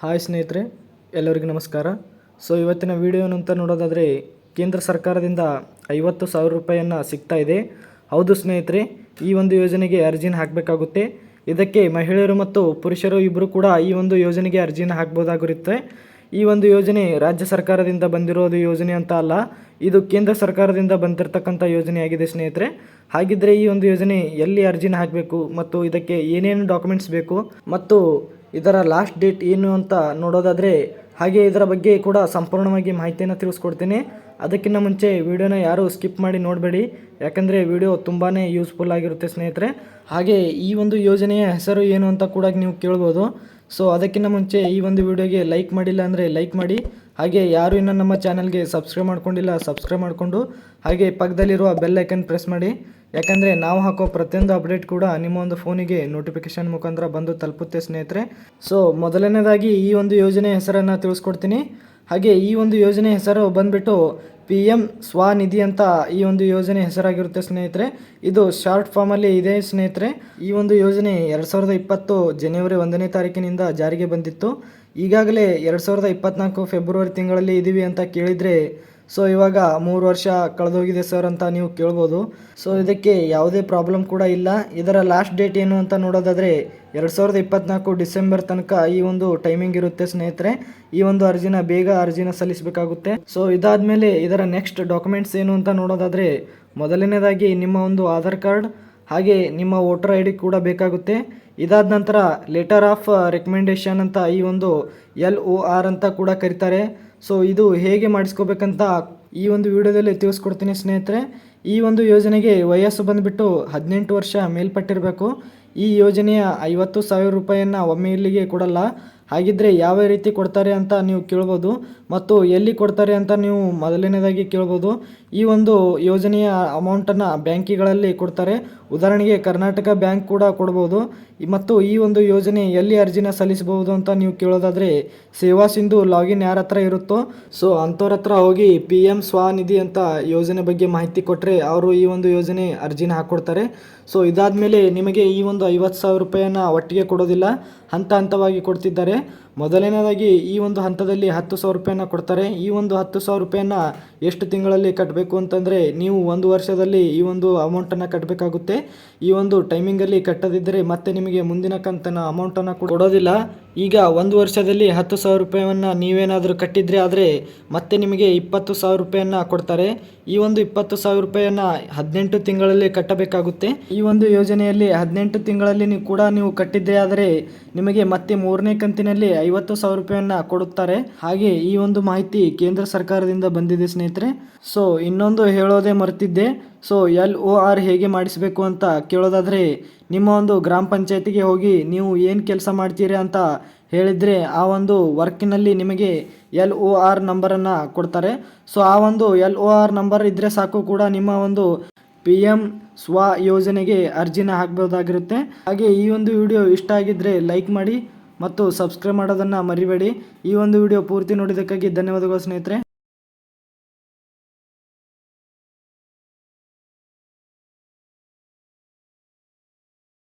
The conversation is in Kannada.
ಹಾಯ್ ಸ್ನೇಹಿತರೆ, ಎಲ್ಲರಿಗೂ ನಮಸ್ಕಾರ. ಸೊ ಇವತ್ತಿನ ವಿಡಿಯೋ ಅಂತ ನೋಡೋದಾದರೆ ಕೇಂದ್ರ ಸರ್ಕಾರದಿಂದ ಐವತ್ತು ಸಾವಿರ ರೂಪಾಯಿಯನ್ನು ಸಿಗ್ತಾ ಇದೆ. ಹೌದು ಸ್ನೇಹಿತರೆ, ಈ ಒಂದು ಯೋಜನೆಗೆ ಅರ್ಜಿನ ಹಾಕಬೇಕಾಗುತ್ತೆ. ಇದಕ್ಕೆ ಮಹಿಳೆಯರು ಮತ್ತು ಪುರುಷರು ಇಬ್ಬರು ಕೂಡ ಈ ಒಂದು ಯೋಜನೆಗೆ ಅರ್ಜಿನ ಹಾಕ್ಬೋದಾಗಿರುತ್ತೆ. ಈ ಒಂದು ಯೋಜನೆ ರಾಜ್ಯ ಸರ್ಕಾರದಿಂದ ಬಂದಿರೋದು ಯೋಜನೆ ಅಂತ ಅಲ್ಲ, ಇದು ಕೇಂದ್ರ ಸರ್ಕಾರದಿಂದ ಬಂದಿರತಕ್ಕಂಥ ಯೋಜನೆಯಾಗಿದೆ ಸ್ನೇಹಿತರೆ. ಹಾಗಿದ್ದರೆ ಈ ಒಂದು ಯೋಜನೆ ಎಲ್ಲಿ ಅರ್ಜಿನ ಹಾಕಬೇಕು ಮತ್ತು ಇದಕ್ಕೆ ಏನೇನು ಡಾಕ್ಯುಮೆಂಟ್ಸ್ ಬೇಕು ಮತ್ತು ಇದರ ಲಾಸ್ಟ್ ಡೇಟ್ ಏನು ಅಂತ ನೋಡೋದಾದರೆ ಹಾಗೆ ಇದರ ಬಗ್ಗೆ ಕೂಡ ಸಂಪೂರ್ಣವಾಗಿ ಮಾಹಿತಿಯನ್ನು ತಿಳಿಸ್ಕೊಡ್ತೀನಿ. ಅದಕ್ಕಿಂತ ಮುಂಚೆ ವಿಡಿಯೋನ ಯಾರೂ ಸ್ಕಿಪ್ ಮಾಡಿ ನೋಡಬೇಡಿ. ಯಾಕಂದರೆ ವಿಡಿಯೋ ತುಂಬಾ ಯೂಸ್ಫುಲ್ ಆಗಿರುತ್ತೆ ಸ್ನೇಹಿತರೆ. ಹಾಗೆ ಈ ಒಂದು ಯೋಜನೆಯ ಹೆಸರು ಏನು ಅಂತ ಕೂಡ ನೀವು ಕೇಳ್ಬೋದು. ಸೊ ಅದಕ್ಕಿಂತ ಮುಂಚೆ ಈ ಒಂದು ವಿಡಿಯೋಗೆ ಲೈಕ್ ಮಾಡಿಲ್ಲ ಅಂದರೆ ಲೈಕ್ ಮಾಡಿ. ಹಾಗೆ ಯಾರು ಇನ್ನೂ ನಮ್ಮ ಚಾನಲ್ಗೆ ಸಬ್ಸ್ಕ್ರೈಬ್ ಮಾಡ್ಕೊಂಡಿಲ್ಲ ಸಬ್ಸ್ಕ್ರೈಬ್ ಮಾಡಿಕೊಂಡು. ಹಾಗೆ ಪಕ್ಕದಲ್ಲಿರುವ ಬೆಲ್ ಐಕನ್ ಪ್ರೆಸ್ ಮಾಡಿ. ಯಾಕಂದರೆ ನಾವು ಹಾಕೋ ಪ್ರತಿಯೊಂದು ಅಪ್ಡೇಟ್ ಕೂಡ ನಿಮ್ಮ ಒಂದು ಫೋನಿಗೆ ನೋಟಿಫಿಕೇಶನ್ ಮುಖಾಂತರ ಬಂದು ತಲುಪುತ್ತೆ, ಸ್ನೇಹಿತರೆ. ಸೊ ಮೊದಲನೇದಾಗಿ ಈ ಒಂದು ಯೋಜನೆ ಹೆಸರನ್ನು ತಿಳಿಸ್ಕೊಡ್ತೀನಿ. ಹಾಗೆ ಈ ಒಂದು ಯೋಜನೆ ಹೆಸರು ಬಂದ್ಬಿಟ್ಟು ಪಿ ಎಂ ಸ್ವಾನಿಧಿ ಅಂತ ಈ ಒಂದು ಯೋಜನೆ ಹೆಸರಾಗಿರುತ್ತೆ, ಸ್ನೇಹಿತರೆ. ಇದು ಶಾರ್ಟ್ ಫಾರ್ಮಲ್ಲಿ ಇದೆ, ಸ್ನೇಹಿತರೆ. ಈ ಒಂದು ಯೋಜನೆ ಎರಡು ಸಾವಿರದ ಇಪ್ಪತ್ತು ಜನವರಿ ಒಂದನೇ ತಾರೀಕಿನಿಂದ ಜಾರಿಗೆ ಬಂದಿತ್ತು. ಈಗಾಗಲೇ ಎರಡು ಸಾವಿರದ ಇಪ್ಪತ್ನಾಲ್ಕು ಫೆಬ್ರವರಿ ತಿಂಗಳಲ್ಲಿ ಇದ್ದೀವಿ ಅಂತ ಕೇಳಿದರೆ, ಸೊ ಇವಾಗ ಮೂರು ವರ್ಷ ಕಳೆದೋಗಿದೆ ಸರ್ ಅಂತ ನೀವು ಕೇಳ್ಬೋದು. ಸೊ ಇದಕ್ಕೆ ಯಾವುದೇ ಪ್ರಾಬ್ಲಮ್ ಕೂಡ ಇಲ್ಲ. ಇದರ ಲಾಸ್ಟ್ ಡೇಟ್ ಏನು ಅಂತ ನೋಡೋದಾದರೆ, ಎರಡು ಸಾವಿರದ ಇಪ್ಪತ್ನಾಲ್ಕು ಡಿಸೆಂಬರ್ ತನಕ ಈ ಒಂದು ಟೈಮಿಂಗ್ ಇರುತ್ತೆ ಸ್ನೇಹಿತರೆ. ಈ ಒಂದು ಅರ್ಜಿನ ಬೇಗ ಅರ್ಜಿನ ಸಲ್ಲಿಸಬೇಕಾಗುತ್ತೆ. ಸೊ ಇದಾದಮೇಲೆ ಇದರ ನೆಕ್ಸ್ಟ್ ಡಾಕ್ಯುಮೆಂಟ್ಸ್ ಏನು ಅಂತ ನೋಡೋದಾದರೆ, ಮೊದಲನೇದಾಗಿ ನಿಮ್ಮ ಒಂದು ಆಧಾರ್ ಕಾರ್ಡ್ ಹಾಗೆ ನಿಮ್ಮ ವೋಟರ್ ಐ ಡಿ ಕೂಡ ಬೇಕಾಗುತ್ತೆ. ಇದಾದ ನಂತರ ಲೆಟರ್ ಆಫ್ ರೆಕಮೆಂಡೇಶನ್ ಅಂತ ಈ ಒಂದು ಎಲ್ ಒ ಆರ್ ಅಂತ ಕೂಡ ಕರೀತಾರೆ. ಸೊ ಇದು ಹೇಗೆ ಮಾಡಿಸ್ಕೋಬೇಕಂತ ಈ ಒಂದು ವಿಡಿಯೋದಲ್ಲಿ ತಿಳಿಸ್ಕೊಡ್ತೀನಿ ಸ್ನೇಹಿತರೆ. ಈ ಒಂದು ಯೋಜನೆಗೆ ವಯಸ್ಸು ಬಂದುಬಿಟ್ಟು ಹದಿನೆಂಟು ವರ್ಷ ಮೇಲ್ಪಟ್ಟಿರಬೇಕು. ಈ ಯೋಜನೆಯ ಐವತ್ತು ಸಾವಿರ ರೂಪಾಯಿಯನ್ನು ಒಮ್ಮೆ ಇಲ್ಲಿಗೆ ಕೊಡಲ್ಲ. ಹಾಗಿದ್ರೆ ಯಾವ ರೀತಿ ಕೊಡ್ತಾರೆ ಅಂತ ನೀವು ಕೇಳ್ಬೋದು ಮತ್ತು ಎಲ್ಲಿ ಕೊಡ್ತಾರೆ ಅಂತ ನೀವು ಮೊದಲನೇದಾಗಿ ಕೇಳ್ಬೋದು. ಈ ಒಂದು ಯೋಜನೆಯ ಅಮೌಂಟನ್ನು ಬ್ಯಾಂಕಿಗಳಲ್ಲಿ ಕೊಡ್ತಾರೆ. ಉದಾಹರಣೆಗೆ ಕರ್ನಾಟಕ ಬ್ಯಾಂಕ್ ಕೂಡ ಕೊಡ್ಬೋದು. ಮತ್ತು ಈ ಒಂದು ಯೋಜನೆ ಎಲ್ಲಿ ಅರ್ಜಿನ ಸಲ್ಲಿಸಬಹುದು ಅಂತ ನೀವು ಕೇಳೋದಾದರೆ ಸೇವಾ ಸಿಂಧು ಲಾಗಿನ್ ಯಾರ ಹತ್ರ ಇರುತ್ತೋ, ಸೊ ಅಂಥವ್ರ ಹತ್ರ ಹೋಗಿ ಪಿ ಎಂ ಸ್ವಾನಿಧಿ ಅಂತ ಯೋಜನೆ ಬಗ್ಗೆ ಮಾಹಿತಿ ಕೊಟ್ಟರೆ ಅವರು ಈ ಒಂದು ಯೋಜನೆ ಅರ್ಜಿನ ಹಾಕ್ಕೊಡ್ತಾರೆ ಸೊ ಇದಾದಮೇಲೆ ನಿಮಗೆ ಈ ಒಂದು ಐವತ್ತು ಸಾವಿರ ರೂಪಾಯಿಯನ್ನು ಒಟ್ಟಿಗೆ ಕೊಡೋದಿಲ್ಲ. ಹಂತ ಹಂತವಾಗಿ ಕೊಡ್ತಿದ್ದಾರೆ. ಮೊದಲನೇದಾಗಿ ಈ ಒಂದು ಹಂತದಲ್ಲಿ ಹತ್ತು ಸಾವಿರ ರೂಪಾಯಿನ ಕೊಡ್ತಾರೆ. ಈ ಒಂದು ಹತ್ತು ಸಾವಿರ ರೂಪಾಯಿನ ಎಷ್ಟು ತಿಂಗಳಲ್ಲಿ ಕಟ್ಟಬೇಕು ಅಂತಂದರೆ ನೀವು ಒಂದು ವರ್ಷದಲ್ಲಿ ಈ ಒಂದು ಅಮೌಂಟನ್ನು ಕಟ್ಟಬೇಕಾಗುತ್ತೆ ಈ ಒಂದು ಟೈಮಿಂಗಲ್ಲಿ ಕಟ್ಟದಿದ್ದರೆ ಮತ್ತೆ ನಿಮಗೆ ಮುಂದಿನ ಕಂತನ ಅಮೌಂಟನ್ನು ಕೊಡೋದಿಲ್ಲ. ಈಗ ಒಂದು ವರ್ಷದಲ್ಲಿ ಹತ್ತು ಸಾವಿರ ರೂಪಾಯಿಯನ್ನು ನೀವೇನಾದರೂ ಕಟ್ಟಿದರೆ ಆದರೆ ಮತ್ತೆ ನಿಮಗೆ ಇಪ್ಪತ್ತು ಸಾವಿರ ರೂಪಾಯಿಯನ್ನು ಕೊಡ್ತಾರೆ. ಈ ಒಂದು ಇಪ್ಪತ್ತು ಸಾವಿರ ರೂಪಾಯಿಯನ್ನು ಹದಿನೆಂಟು ತಿಂಗಳಲ್ಲಿ ಕಟ್ಟಬೇಕಾಗುತ್ತೆ. ಈ ಒಂದು ಯೋಜನೆಯಲ್ಲಿ ಹದಿನೆಂಟು ತಿಂಗಳಲ್ಲಿ ನೀವು ಕೂಡ ನೀವು ಕಟ್ಟಿದ್ರೆ ಆದರೆ ನಿಮಗೆ ಮತ್ತೆ ಮೂರನೇ ಕಂತಿನಲ್ಲಿ ಐವತ್ತು ಸಾವಿರ ರೂಪಾಯಿಯನ್ನ ಕೊಡುತ್ತಾರೆ. ಹಾಗೆ ಈ ಒಂದು ಮಾಹಿತಿ ಕೇಂದ್ರ ಸರ್ಕಾರದಿಂದ ಬಂದಿದೆ ಸ್ನೇಹಿತರೆ. ಸೊ ಇನ್ನೊಂದು ಹೇಳೋದೇ ಮರೆತಿದ್ದೆ. ಸೊ ಎಲ್ ಒ ಆರ್ ಹೇಗೆ ಮಾಡಿಸಬೇಕು ಅಂತ ಕೇಳೋದಾದರೆ, ನಿಮ್ಮ ಒಂದು ಗ್ರಾಮ ಪಂಚಾಯತಿಗೆ ಹೋಗಿ ನೀವು ಏನು ಕೆಲಸ ಮಾಡ್ತೀರಿ ಅಂತ ಹೇಳಿದರೆ ಆ ಒಂದು ವರ್ಕಿನಲ್ಲಿ ನಿಮಗೆ ಎಲ್ ಒ ಆರ್ ನಂಬರನ್ನು ಕೊಡ್ತಾರೆ. ಸೊ ಆ ಒಂದು ಎಲ್ ಒ ಆರ್ ನಂಬರ್ ಇದ್ದರೆ ಸಾಕು ಕೂಡ ನಿಮ್ಮ ಒಂದು ಪಿ ಎಂ ಸ್ವ ಯೋಜನೆಗೆ ಅರ್ಜಿನ ಹಾಕ್ಬೋದಾಗಿರುತ್ತೆ. ಹಾಗೆ ಈ ಒಂದು ವಿಡಿಯೋ ಇಷ್ಟ ಆಗಿದ್ದರೆ ಲೈಕ್ ಮಾಡಿ ಮತ್ತು ಸಬ್ಸ್ಕ್ರೈಬ್ ಮಾಡೋದನ್ನು ಮರಿಬೇಡಿ. ಈ ಒಂದು ವಿಡಿಯೋ ಪೂರ್ತಿ ನೋಡಿದ್ದಕ್ಕಾಗಿ ಧನ್ಯವಾದಗಳು ಸ್ನೇಹಿತರೆ.